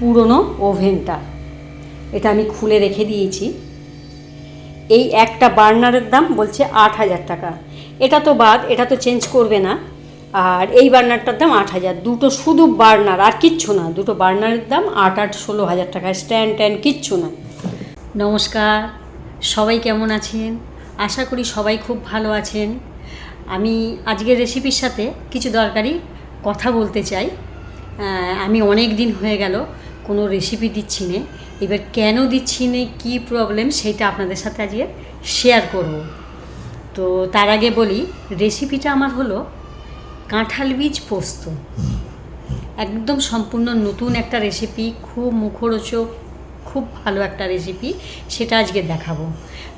পুরনো ওভেনটা। এটা আমি খুলে রেখে দিয়েছি। এই একটা বার্নারের দাম বলছে আট হাজার টাকা। এটা তো বাদ, এটা তো চেঞ্জ করবে না। আর এই বার্নারটার দাম আট হাজার। দুটো শুধু বার্নার, আর কিচ্ছু না। দুটো বার্নারের দাম আট আট, ষোলো হাজার টাকা। স্ট্যান্ড, ট্যান্ড, কিচ্ছু না। নমস্কার। সবাই কেমন আছেন? আশা করি সবাই খুব ভালো আছেন। আমি আজকের রেসিপির সাথে কিছু দরকারি কথা বলতে চাই। আমি অনেক দিন হয়ে গেল। কোনো রেসিপি দিচ্ছি না। এবার কেন দিচ্ছি না, কী প্রবলেম সেটা আপনাদের সাথে আজকে শেয়ার করব। তো তার আগে বলি রেসিপিটা আমার হলো কাঁঠাল বীজ পোস্ত। একদম সম্পূর্ণ নতুন একটা রেসিপি খুব মুখরোচক, খুব ভালো একটা রেসিপি সেটা আজকে দেখাবো।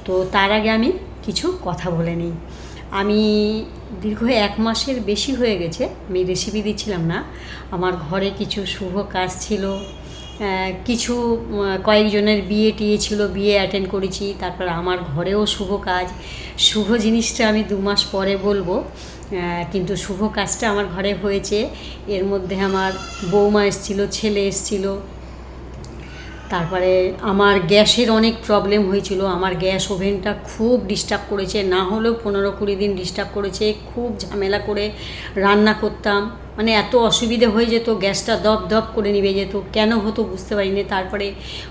তো তার আগে আমি কিছু কথা বলে নিই। আমি দীর্ঘ এক মাসের বেশি হয়ে গেছে, আমি রেসিপি দিচ্ছিলাম না। আমার ঘরে কিছু শুভ কাজ ছিল কিছু কয়েকজনের বিয়ে টিয়ে ছিল, বিয়ে অ্যাটেন্ড করেছি, তারপর আমার ঘরেও শুভ কাজ। শুভ জিনিসটা আমি দু মাস পরে বলব কিন্তু শুভ কাজটা আমার ঘরে হয়েছে। এর মধ্যে আমার বৌমা এসেছিল, ছেলে এসেছিল। তারপরে আমার গ্যাসের অনেক প্রবলেম হয়েছিল। আমার গ্যাস ওভেনটা খুব ডিস্টার্ব করেছে, না হলেও পনেরো কুড়ি দিন ডিস্টার্ব করেছে। খুব ঝামেলা করে রান্না করতাম। মানে এত অসুবিধে হয়ে যেত, গ্যাসটা দপ দপ করে নিভে যেত, কেন হতো বুঝতে পারিনি। তারপরে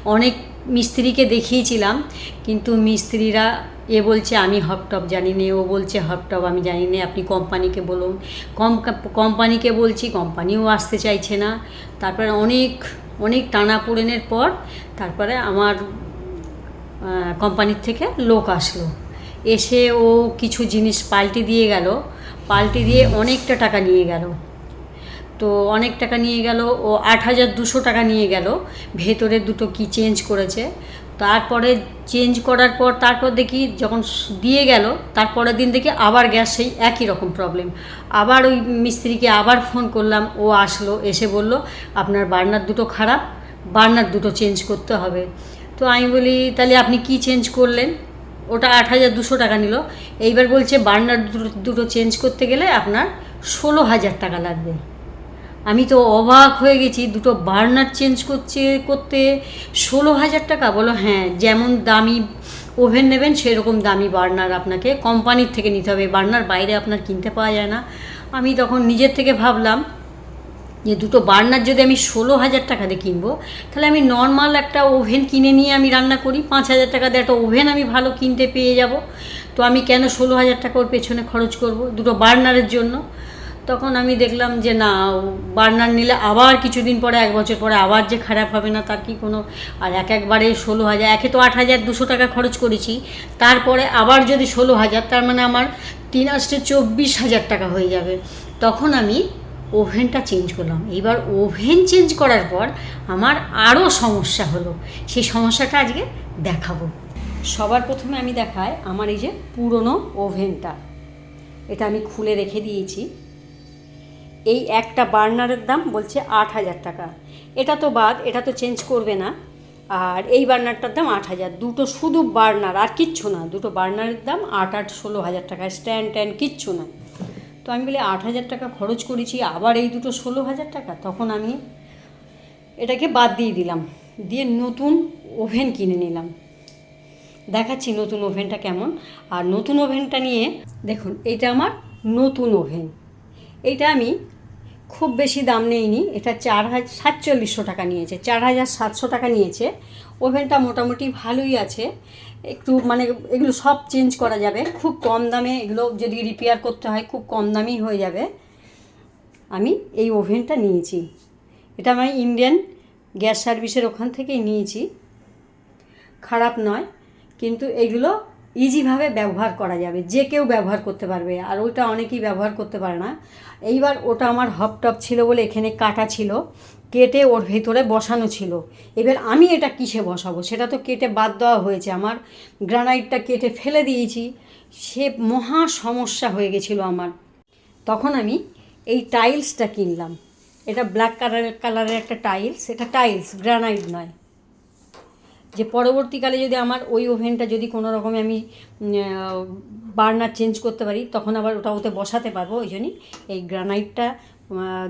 অনেক মিস্ত্রিকে দেখিয়েছিলাম, কিন্তু মিস্ত্রিরা এ বলছে, আমি হপটপ জানি না। ও বলছে, হপটপ আমি জানি না, আপনি কোম্পানিকে বলুন। কম, কোম্পানিকে বলছি, কোম্পানিও আসতে চাইছে না। তারপরে অনেক অনেক টানা পোড়েনের পর তারপরে আমার কোম্পানির থেকে লোক আসলো। এসে ও কিছু জিনিস পাল্টে দিয়ে গেল, পাল্টে দিয়ে অনেকটা টাকা নিয়ে গেল। তো অনেক টাকা নিয়ে গেল, ও আট হাজার দুশো টাকা নিয়ে গেল। ভেতরে দুটো কি চেঞ্জ করেছে। তারপরে চেঞ্জ করার পর, তারপর দেখি যখন দিয়ে গেল, তারপরের দিন দেখি আবার গ্যাস সেই একই রকম প্রবলেম আবার ওই মিস্ত্রিকে আবার ফোন করলাম, ও আসলো, এসে বলল, আপনার বার্নার দুটো খারাপ, বার্নার দুটো চেঞ্জ করতে হবে। তো আমি বলি, তাহলে আপনি কি চেঞ্জ করলেন? ওটা আট হাজার দুশো টাকা নিল। এইবার বলছে, বার্নার দুটো দুটো চেঞ্জ করতে গেলে আপনার ষোলো হাজার টাকা লাগবে। আমি তো অবাক হয়ে গেছি, দুটো বার্নার চেঞ্জ করছে, করতে। ষোলো হাজার টাকা, বলো হ্যাঁ যেমন দামি ওভেন নেবেন, সেরকম দামি বার্নার আপনাকে কোম্পানির থেকে নিতে হবে। বার্নার বাইরে আপনার কিনতে পাওয়া যায় না। আমি তখন নিজের থেকে ভাবলাম যে দুটো বার্নার যদি আমি ষোলো হাজার টাকা দিয়ে কিনবো, তাহলে আমি নর্মাল একটা ওভেন কিনে নিয়ে আমি রান্না করি। পাঁচ হাজার টাকা দিয়ে একটা ওভেন আমি ভালো কিনতে পেয়ে যাব। তো আমি কেন ষোলো হাজার টাকা ওর পেছনে খরচ করব? দুটো বার্নারের জন্য। তখন আমি দেখলাম যে না বার্নার নিলে আবার কিছুদিন পরে, এক বছর পরে আবার যে খারাপ হবে না, তার কি কোনো, আর এক একবারে ষোলো হাজার, একে তো আট হাজার দুশো টাকা খরচ করেছি, তারপরে আবার যদি ষোলো হাজার, তার মানে আমার তিন আসতে চব্বিশ হাজার টাকা হয়ে যাবে। তখন আমি ওভেনটা চেঞ্জ করলাম। এবার ওভেন চেঞ্জ করার পর আমার আরও সমস্যা হলো। সেই সমস্যাটা আজকে দেখাবো। সবার প্রথমে আমি দেখাই আমার এই যে পুরনো ওভেনটা। এটা আমি খুলে রেখে দিয়েছি। এই একটা বার্নারের দাম বলছে আট হাজার টাকা। এটা তো বাদ, এটা তো চেঞ্জ করবে না। আর এই বার্নারটার দাম আট হাজার। দুটো শুধু বার্নার, আর কিচ্ছু না। দুটো বার্নারের দাম আট আট, ষোলো হাজার টাকা। স্ট্যান্ড, ট্যান্ড, কিচ্ছু না। তো আমি বলি আট হাজার টাকা খরচ করেছি, আবার এই দুটো ষোলো হাজার টাকা? তখন আমি এটাকে বাদ দিয়ে দিলাম। দিয়ে নতুন ওভেন কিনে নিলাম। দেখাচ্ছি নতুন ওভেনটা কেমন। আর নতুন ওভেনটা নিয়ে দেখুন, এইটা আমার নতুন ওভেন। এইটা আমি খুব বেশি দাম নেইনি। এটা চার হাজার সাতচল্লিশশো টাকা নিয়েছে, চার হাজার সাতশো টাকা নিয়েছে। ওভেনটা মোটামুটি ভালোই আছে। একটু মানে এগুলো সব চেঞ্জ করা যাবে। খুব কম দামে এগুলো যদি রিপেয়ার করতে হয়, খুব কম দামেই হয়ে যাবে। আমি এই ওভেনটা নিয়েছি। এটা আমি ইন্ডিয়ান গ্যাস সার্ভিসের ওখান থেকেই নিয়েছি। খারাপ নয়, কিন্তু এগুলো ইজিভাবে ব্যবহার করা যাবে, যে কেউ ব্যবহার করতে পারবে, আর ওইটা অনেকেই ব্যবহার করতে পারে না। এইবার ওটা আমার হপটপ ছিল বলে এখানে কাটা ছিল, কেটে ওর ভেতরে বসানো ছিল। এবার আমি এটা কিসে বসাবো? সেটা তো কেটে বাদ দেওয়া হয়েছে। আমার গ্রানাইটটা কেটে ফেলে দিয়েছি, সে মহা সমস্যা হয়ে গেছিল আমার। তখন আমি এই টাইলসটা কিনলাম। এটা ব্ল্যাক কালারের কালারের একটা টাইলস এটা টাইলস গ্রানাইট নয়। যে পরবর্তীকালে যদি আমার ওই ওভেনটা যদি কোনো রকমে আমি বার্নার চেঞ্জ করতে পারি, তখন আবার ওটা ওতে বসাতে পারব, ওই জন্যই এই গ্রানাইটটা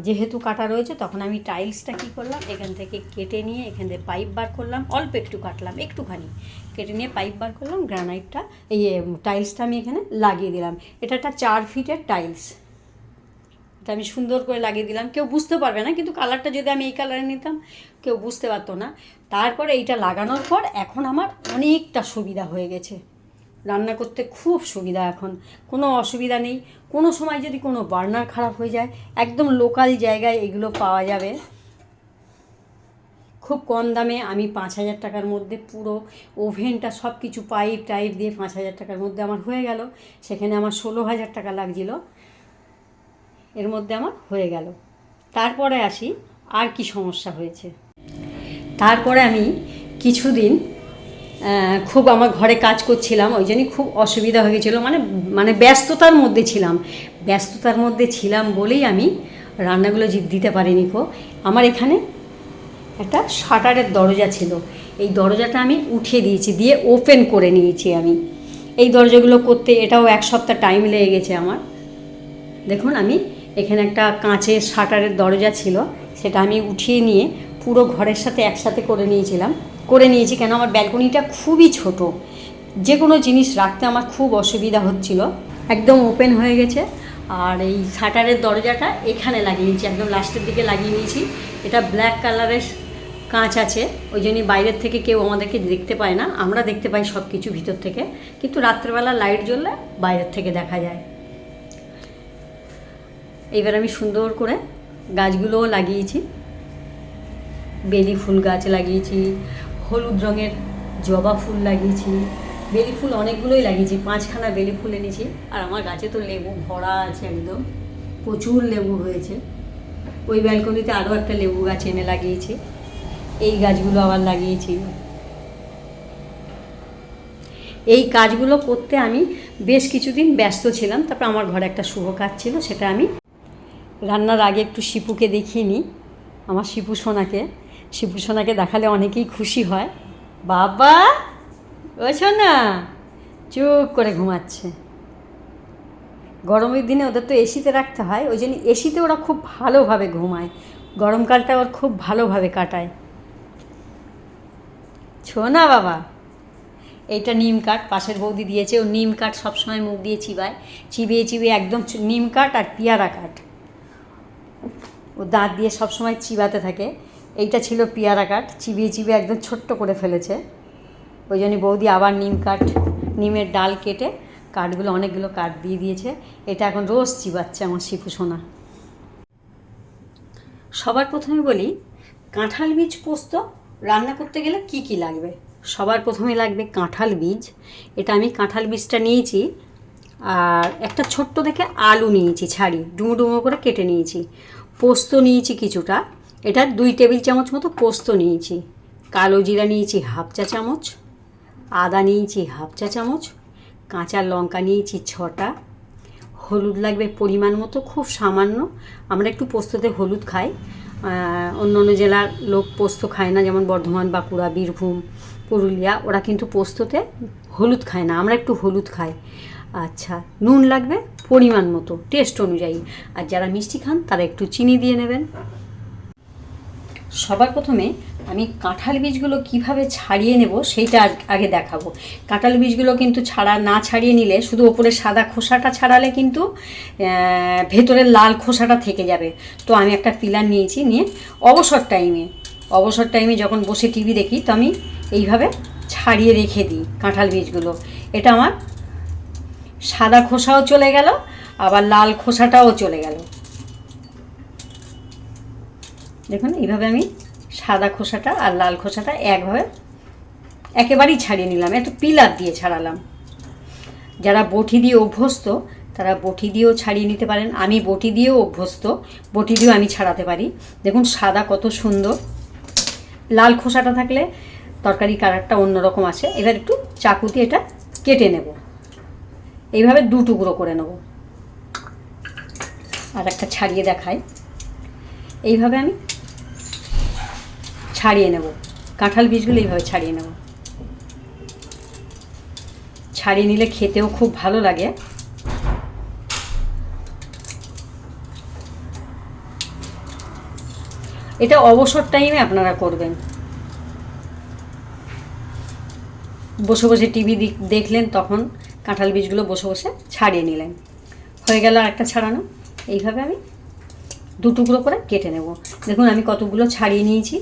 যেহেতু কাটা রয়েছে, তখন আমি টাইলসটা কী করলাম, এখান থেকে কেটে নিয়ে, এখান থেকে পাইপ বার করলাম, অল্প একটু কাটলাম, একটুখানি কেটে নিয়ে পাইপ বার করলাম, গ্রানাইটটা, এই টাইলসটা আমি এখানে লাগিয়ে দিলাম। এটা একটা চার ফিটের টাইলস। এটা আমি সুন্দর করে লাগিয়ে দিলাম। কেউ বুঝতে পারবে না, কিন্তু কালারটা যদি আমি এই কালারে নিতাম, কেউ বুঝতে পারতো না। তারপরে এইটা লাগানোর পর এখন আমার অনেকটা সুবিধা হয়ে গেছে। রান্না করতে খুব সুবিধা এখন, কোনো অসুবিধা নেই। কোনো সময় যদি কোনো বার্নার খারাপ হয়ে যায়, একদম লোকাল জায়গায় এগুলো পাওয়া যাবে। খুব কম দামে আমি পাঁচ হাজার টাকার মধ্যে পুরো ওভেনটা সব কিছু পাইপ টাইপ দিয়ে পাঁচ হাজার টাকার মধ্যে আমার হয়ে গেল। সেখানে আমার ষোলো হাজার টাকা লাগছিল। এর মধ্যে আমার হয়ে গেল। তারপরে আসি, আর কি সমস্যা হয়েছে? তারপরে আমি কিছুদিন খুব আমার ঘরে কাজ করছিলাম, ওই জন্যই খুব অসুবিধা হয়ে গেছিল। মানে মানে ব্যস্ততার মধ্যে ছিলাম। ব্যস্ততার মধ্যে ছিলাম বলেই আমি রান্নাগুলো দিতে পারিনি কো আমার এখানে একটা শাটারের দরজা ছিল। এই দরজাটা আমি উঠিয়ে দিয়েছি, দিয়ে ওপেন করে নিয়েছি আমি। এই দরজাগুলো করতে এটাও এক সপ্তাহ টাইম লেগে গেছে আমার। দেখুন, আমি এখানে একটা কাঁচের শাটারের দরজা ছিল, সেটা আমি উঠিয়ে নিয়ে পুরো ঘরের সাথে একসাথে করে নিয়েছিলাম। করে নিয়েছি কেন? আমার ব্যালকনিটা খুবই ছোট। যে কোনো জিনিস রাখতে আমার খুব অসুবিধা হচ্ছিল। একদম ওপেন হয়ে গেছে। আর এই শাটারের দরজাটা এখানে লাগিয়ে নিয়েছি, একদম লাস্টের দিকে লাগিয়ে নিয়েছি। এটা ব্ল্যাক কালারের কাঁচ আছে, ওই জন্যই বাইরের থেকে কেউ আমাদেরকে দেখতে পায় না। আমরা দেখতে পাই সব কিছু ভিতর থেকে। কিন্তু রাত্রেবেলা লাইট জ্বললে বাইরের থেকে দেখা যায়। এবার আমি সুন্দর করে গাছগুলোও লাগিয়েছি। বেলি ফুল গাছ লাগিয়েছি, হলুদ রঙের জবা ফুল লাগিয়েছি, বেলি ফুল অনেকগুলোই লাগিয়েছি, পাঁচখানা বেলি ফুল এনেছি। আর আমার গাছে তো লেবু ভরা আছে একদম, প্রচুর লেবু হয়েছে। ওই ব্যালকনিতে আরও একটা লেবু গাছ এনে লাগিয়েছি। এই গাছগুলো আবার লাগিয়েছি। এই কাজগুলো করতে আমি বেশ কিছুদিন ব্যস্ত ছিলাম, তারপর আমার ঘরে একটা শুভ কাজ ছিল, সেটা আমি রান্নার আগে একটু শিপুকে দেখিয়ে নিই, আমার শিপু সোনাকে। শিপু সোনাকে দেখালে অনেকেই খুশি হয়। বাবা! ও সোনা! চুপ করে ঘুমাচ্ছে। গরমের দিনে ওদের তো এসিতে রাখতে হয়, ওই জন্য এসিতে ওরা খুব ভালোভাবে ঘুমায়। গরমকালটা ওর খুব ভালোভাবে কাটায়। ছো না বাবা! এইটা নিম কাঠ, পাশের বৌদি দিয়েছে। ও নিম কাঠ সবসময় মুখ দিয়ে চিবায়। চিবিয়ে চিবিয়ে একদম নিম কাঠ আর পিয়ারা কাঠ। ও দাঁত দিয়ে সবসময় চিবাতে থাকে। এইটা ছিল পিয়ারা কাঠ, চিবিয়ে চিবিয়ে একদম ছোট্ট করে ফেলেছে। ওই জন্য বৌদি আবার নিম কাঠ, নিমের ডাল কেটে কাঠগুলো অনেকগুলো কাঠ দিয়ে দিয়েছে। এটা এখন রোজ চিবাচ্ছে আমার শিপু সোনা। সবার প্রথমে বলি, কাঁঠাল বীজ পোস্ত রান্না করতে গেলে কি কি লাগবে? সবার প্রথমে লাগবে কাঁঠাল বীজ। এটা আমি কাঁঠাল বীজটা নিয়েছি, আর একটা ছোট্ট দেখে আলু নিয়েছি, ছাড়ি, ডুমো ডুমো করে কেটে নিয়েছি। পোস্ত নিয়েছি কিছুটা। এটা দুই টেবিল চামচ মতো পোস্ত নিয়েছি। কালো জিরা নিয়েছি হাফ চা চামচ। আদা নিয়েছি হাফ চা চামচ। কাঁচা লঙ্কা নিয়েছি ছটা। হলুদ লাগবে পরিমাণ মতো, খুব সামান্য। আমরা একটু পোস্ততে হলুদ খাই। অন্য অন্য জেলার লোক পোস্ত খায় না, যেমন বর্ধমান, বাঁকুড়া, বীরভূম, পুরুলিয়া। ওরা কিন্তু পোস্ততে হলুদ খায় না। আমরা একটু হলুদ খাই। আচ্ছা নুন লাগবে? পরিমাণ মতো টেস্ট অনুযায়ী। আর যারা মিষ্টি খান, তারা একটু চিনি দিয়ে নেবেন। সবার প্রথমে আমি কাঁঠাল বীজগুলো কীভাবে ছাড়িয়ে নেব, সেইটা আগে দেখাবো। কাঁঠাল বীজগুলো কিন্তু ছাড়া, না ছাড়িয়ে নিলে শুধু ওপরে সাদা খোসাটা ছাড়ালে কিন্তু ভেতরের লাল খোসাটা থেকে যাবে। তো আমি একটা পিলার নিয়েছি নিয়ে অবসর টাইমে অবসর টাইমে যখন বসে টিভি দেখি, তো আমি এইভাবে ছাড়িয়ে রেখে দিই কাঁঠাল বীজগুলো। এটা আমার সাদা খোসাও চলে গেল, আবার লাল খোসাটাও চলে গেল। দেখুন, এইভাবে আমি সাদা খোসাটা আর লাল খোসাটা একভাবে একেবারেই ছাড়িয়ে নিলাম। একটু পিলার দিয়ে ছাড়ালাম। যারা বটি দিয়ে অভ্যস্ত, তারা বটি দিয়েও ছাড়িয়ে নিতে পারেন। আমি বটি দিয়েও অভ্যস্ত, বটি দিয়েও আমি ছাড়াতে পারি। দেখুন, সাদা কত সুন্দর। লাল খোসাটা থাকলে তরকারি কালারটা অন্যরকম আসে। এবার একটু চাকু দিয়ে এটা কেটে নেব। এইভাবে দু টুকরো করে নেব। আর একটা ছাড়িয়ে দেখাই। এইভাবে আমি ছাড়িয়ে নেব। কাঁঠাল বীজগুলো এইভাবে ছাড়িয়ে নেব। ছাড়িয়ে নিলে খেতেও খুব ভালো লাগে। এটা অবসর টাইমে আপনারা করবেন। বসে বসে টিভি দেখলেন তখন কাঁঠাল বীজগুলো বসে বসে ছাড়িয়ে নিলেন। হয়ে গেল একটা ছাড়ানো। এইভাবে আমি দু টুকরো করে কেটে নেব। দেখুন, আমি কতগুলো ছাড়িয়ে নিয়েছি।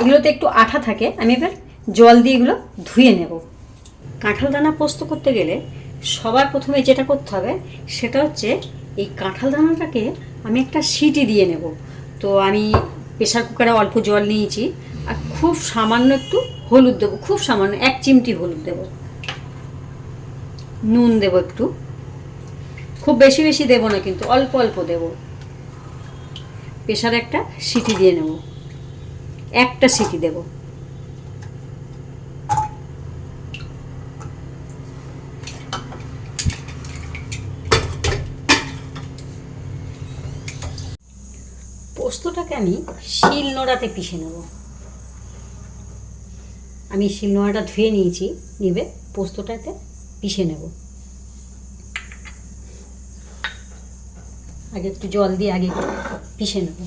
এগুলোতে একটু আঠা থাকে, আমি এবার জল দিয়ে এগুলো ধুয়ে নেব। কাঁঠাল দানা পোস্ত করতে গেলে সবার প্রথমে যেটা করতে হবে, সেটা হচ্ছে এই কাঁঠাল দানাটাকে আমি একটা সিটি দিয়ে নেব। তো আমি প্রেশার কুকারে অল্প জল নিয়েছি, আর খুব সামান্য একটু হলুদ দেবো, খুব সামান্য, এক চিমটি হলুদ দেবো। নুন দেবো একটু। খুব বেশি বেশি দেবো না, কিন্তু অল্প অল্প দেব। প্রেশারে একটা সিটি দিয়ে নেব। একটা সিটি দেব। পোস্তটাকে আমি শিল নোড়াতে পিষে নেব। আমি শিল নোড়াটা ধুয়ে নিয়েছি, নিবে, পোস্তটাতে পিষে নেব। আগে একটু জল দিয়ে আগে পিষে নেব।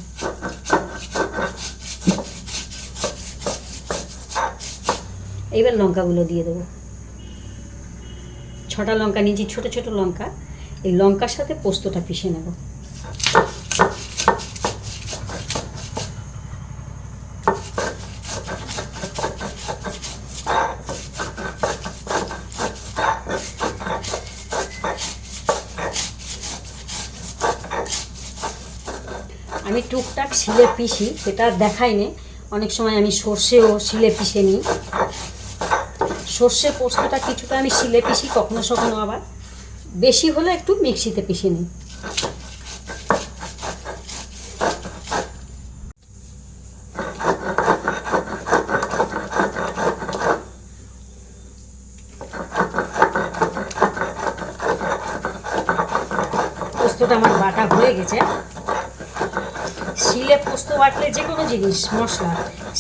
এইবার লঙ্কাগুলো দিয়ে দেবো। ছটা লঙ্কা নিয়েছি, ছোট ছোট লঙ্কা। এই লঙ্কার সাথে পোস্তটা পিষে নেব। আমি টুকটাক শিলে পিষি, সেটা আর দেখাইনি। অনেক সময় আমি সর্ষেও শিলে পিষে নিই। সর্ষে পোস্তটা কিছুটা আমি শিলে পিষি, কখনো সখনো আবার। বেশি হলে একটু মিক্সিতে পিষে নিই। পোস্তটা আমার বাটা হয়ে গেছে। বাটলে যে কোনো জিনিস, মশলা।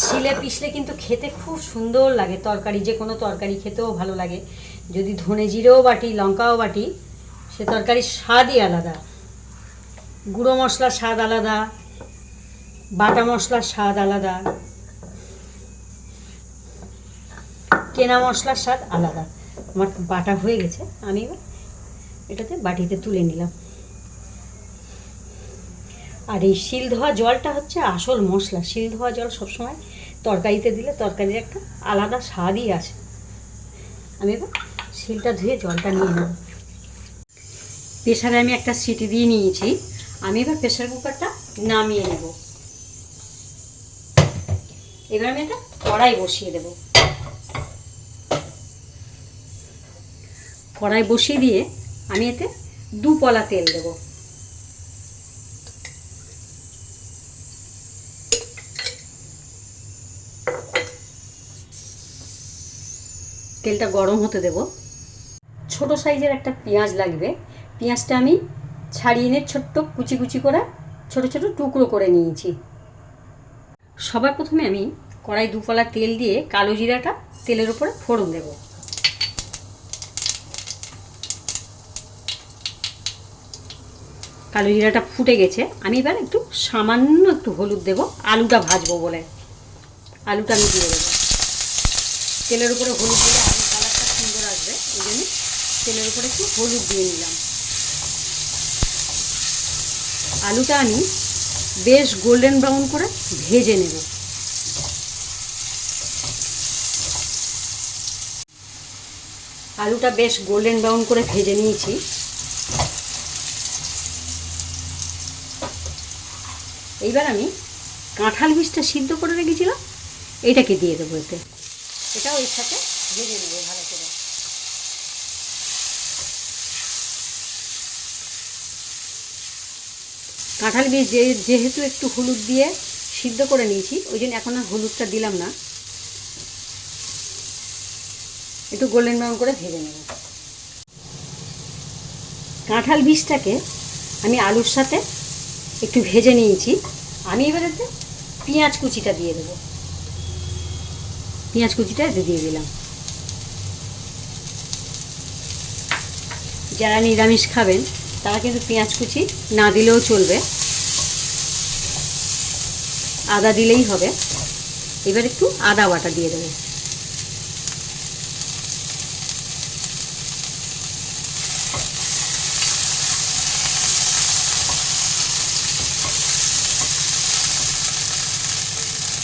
শিলে পিষলে কিন্তু খেতে খুব সুন্দর লাগে তরকারি, যে কোনো তরকারি খেতেও ভালো লাগে। যদি ধনে জিরেও বাটি, লঙ্কাও বাটি, সে তরকারির স্বাদই আলাদা। গুঁড়ো মশলার স্বাদ আলাদা, বাটা মশলার স্বাদ আলাদা, কেনা মশলার স্বাদ আলাদা। আমার বাটা হয়ে গেছে, আমি এটাতে বাটিতে তুলে নিলাম। আর এই শিল ধোয়া জলটা হচ্ছে আসল মশলা। শিল ধোয়া জল সবসময় তরকারিতে দিলে তরকারির একটা আলাদা স্বাদই আছে আমি এবার শিলটা ধুয়ে জলটা নিয়ে নেব। প্রেশারে আমি একটা সিটি দিয়ে নিয়েছি। আমি এবার প্রেশার কুকারটা নামিয়ে নেব। এবার আমি একটা কড়াই বসিয়ে দেব। কড়াই বসিয়ে দিয়ে আমি এতে দু পলা তেল দেবো। তেলটা গরম হতে দেব। ছোট সাইজের একটা পেঁয়াজ লাগবে। পেঁয়াজটা আমি ছাড়িয়ে নিয়ে ছোট্ট কুচি কুচি করে ছোট ছোট টুকরো করে নিয়েছি। সবার প্রথমে আমি কড়াই দুপলা তেল দিয়ে কালো জিরাটা তেলের উপরে ফোড়ন দেব। কালো জিরাটা ফুটে গেছে। আমি এবার একটু সামান্য একটু হলুদ দেব। আলুটা ভাজবো বলে। আলুটা আমি দিয়ে দেবো। তেলের উপরে হলুদ দিলে আলুর কালারটা সুন্দর আসবে ওই জন্য তেলের উপরে একটু হলুদ দিয়ে নিলাম। আলুটা আমি বেশ গোল্ডেন ব্রাউন করে ভেজে নেব। আলুটা বেশ গোল্ডেন ব্রাউন করে ভেজে নিয়েছি। এইবার আমি কাঁঠাল বীজটা সিদ্ধ করে রেখেছিলাম এটাকে দিয়ে দেবো এতে। এটাও এর সাথে ভেজে নেব ভালো করে। কাঁঠাল বীজ যে, যেহেতু একটু হলুদ দিয়ে সিদ্ধ করে নিয়েছি, ওই জন্য এখন আর হলুদটা দিলাম না। একটু গোল্ডেন ব্রাউন করে ভেজে নেব। কাঁঠাল বীজটাকে আমি আলুর সাথে একটু ভেজে নিয়েছি। আমি এবারেতে পেঁয়াজ কুচিটা দিয়ে দেবো। পেঁয়াজ কুচিটা এতে দিয়ে দিলাম। যারা নিরামিষ খাবেন, তারা কিন্তু পেঁয়াজ কুচি না দিলেও চলবে। আদা দিলেই হবে। এবার একটু আদা বাটা দিয়ে দেবো।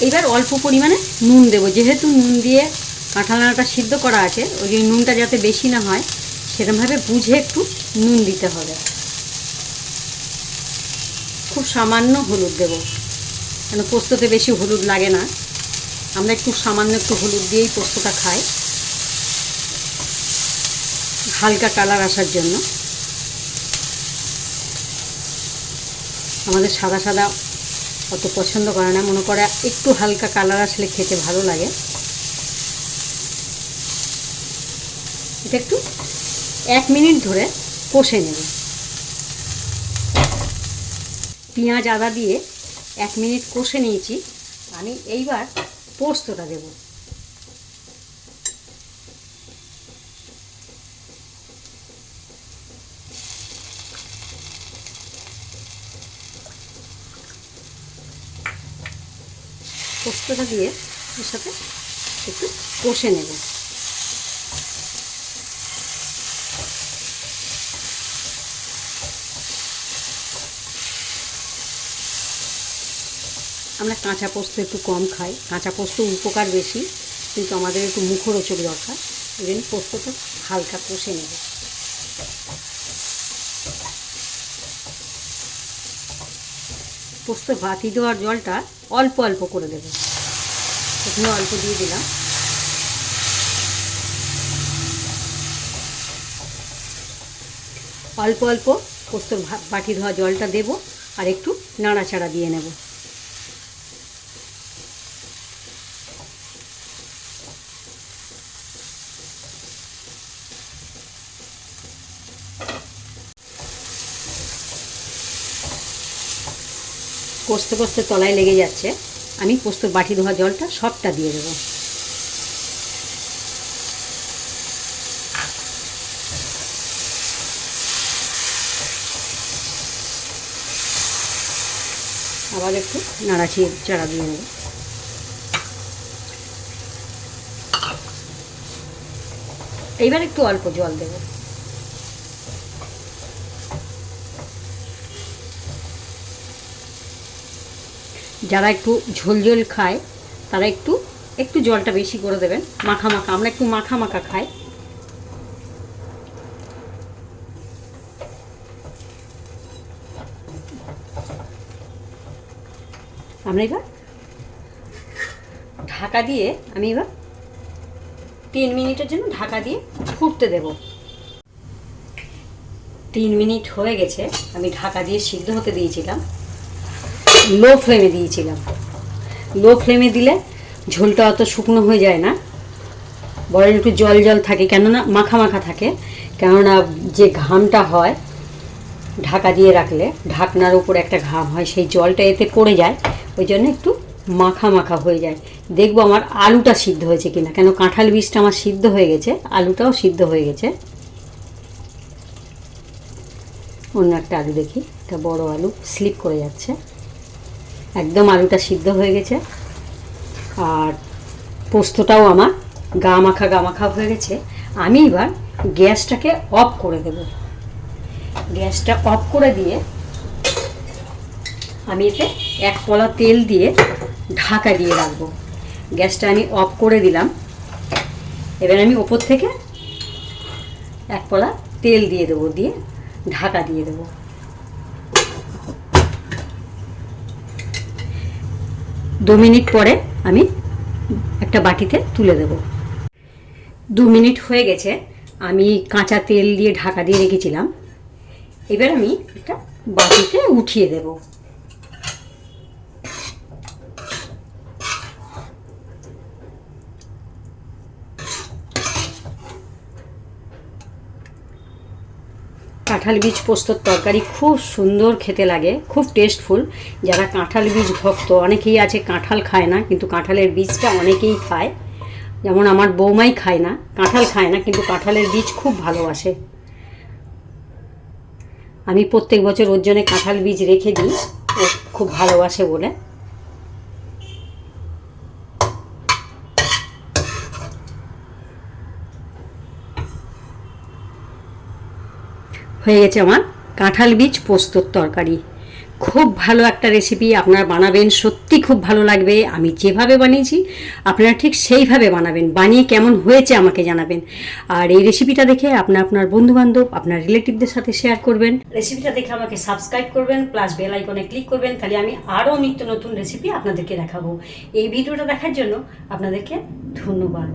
এবার অল্প পরিমাণে নুন দেবো। যেহেতু নুন দিয়ে কাঁঠাল নাড়াটা সিদ্ধ করা আছে, ওই জন্য নুনটা যাতে বেশি না হয় সেরকমভাবে বুঝে একটু নুন দিতে হবে। খুব সামান্য হলুদ দেব। কেন, পোস্ততে বেশি হলুদ লাগে না। আমরা একটু সামান্য একটু হলুদ দিয়েই পোস্তটা খাই। হালকা কালার আসার জন্য। আমাদের সাদা সাদা অত পছন্দ করে না, মনে করে একটু হালকা কালার আসলে খেতে ভালো লাগে। এটা একটু এক মিনিট ধরে কষে নেব। পেঁয়াজ আদা দিয়ে এক মিনিট কষে নিয়েছি। আমি এইবার পোস্তটা দেব। পোস্তটা দিয়ে এর সাথে একটু কষে নেব। আমরা কাঁচা পোস্ত একটু কম খাই। কাঁচা পোস্ত উপকার বেশি, কিন্তু আমাদের একটু মুখরোচক দরকার। এই জন্য পোস্তটা হালকা কষে নেব। পোস্ত ভাতি দেওয়ার জলটা অল্প অল্প করে দেবো। প্রথমে অল্প দিয়ে দিলাম। অল্প অল্প পোস্তর বাটি ধোয়া জলটা দেব আর একটু নাড়াচাড়া দিয়ে নেব। কষতে কষতে তলায় লেগে যাচ্ছে। আমি পোস্তর বাটি ধোয়া জলটা সবটা দিয়ে দেবো। আবার একটু নাড়াচি চাড়া দিয়ে নেব এইবার একটু অল্প জল দেবো। যারা একটু ঝোল ঝোল খায়, তারা একটু একটু জলটা বেশি করে দেবেন, মাখা মাখা। আমরা একটু মাখা মাখা খাই। আমরা এবার ঢাকা দিয়ে, আমি এবার তিন মিনিটের জন্য ঢাকা দিয়ে ফুটতে দেব। তিন মিনিট হয়ে গেছে, আমি ঢাকা দিয়ে সিদ্ধ হতে দিয়েছিলাম। লো ফ্লেমে দিয়েছিলাম। লো ফ্লেমে দিলে ঝোলটা অত শুকনো হয়ে যায় না। বরং একটু জল জল থাকে, কেননা মাখা মাখা থাকে। কেননা যে ঘামটা হয় ঢাকা দিয়ে রাখলে, ঢাকনার উপর একটা ঘাম হয়, সেই জলটা এতে পড়ে যায়। ওই জন্য একটু মাখা মাখা হয়ে যায়। দেখব আমার আলুটা সিদ্ধ হয়েছে কিনা। কেন কাঁঠাল বীজটা আমার সিদ্ধ হয়ে গেছে, আলুটাও সিদ্ধ হয়ে গেছে। অন্য একটা আলু দেখি একটা বড় আলু, স্লিপ করে যাচ্ছে। একদম আলুটা সিদ্ধ হয়ে গেছে। আর পোস্তটাও আমার গা মাখা গা মাখা হয়ে গেছে। আমি এবার গ্যাসটাকে অফ করে দেব। গ্যাসটা অফ করে দিয়ে আমি এতে এক পলা তেল দিয়ে ঢাকা দিয়ে রাখব। গ্যাসটা আমি অফ করে দিলাম। এবার আমি ওপর থেকে এক পলা তেল দিয়ে দেবো, দিয়ে ঢাকা দিয়ে দেবো। দু মিনিট পরে আমি একটা বাটিতে তুলে দেব। দু মিনিট হয়ে গেছে, আমি কাঁচা তেল দিয়ে ঢাকা দিয়ে রেখেছিলাম। এবার আমি একটা বাটিতে উঠিয়ে দেব। কাঁঠাল বীজ পোস্তর তরকারি খুব সুন্দর খেতে লাগে, খুব টেস্টফুল যারা কাঁঠাল বীজ ভক্ত, অনেকেই আছে কাঁঠাল খায় না, কিন্তু কাঁঠালের বীজটা অনেকেই খায়। যেমন আমার বৌমাই খায় না, কাঁঠাল খায় না, কিন্তু কাঁঠালের বীজ খুব ভালোবাসে। আমি প্রত্যেক বছর ওর জন্য কাঁঠাল বীজ রেখে দিই, ও খুব ভালোবাসে বলে। হয়ে গেছে আমার কাঁঠাল বীজ পোস্তর তরকারি। খুব ভালো একটা রেসিপি আপনারা বানাবেন, সত্যি খুব ভালো লাগবে। আমি যেভাবে বানিয়েছি, আপনারা ঠিক সেইভাবে বানাবেন। বানিয়ে কেমন হয়েছে আমাকে জানাবেন। আর এই রেসিপিটা দেখে আপনার আপনার বন্ধুবান্ধব, আপনার রিলেটিভদের সাথে শেয়ার করবেন। রেসিপিটা দেখে আমাকে সাবস্ক্রাইব করবেন প্লাস বেল আইকনে ক্লিক করবেন, তাহলে আমি আরও নিত্য নতুন রেসিপি আপনাদেরকে দেখাবো। এই ভিডিওটা দেখার জন্য আপনাদেরকে ধন্যবাদ।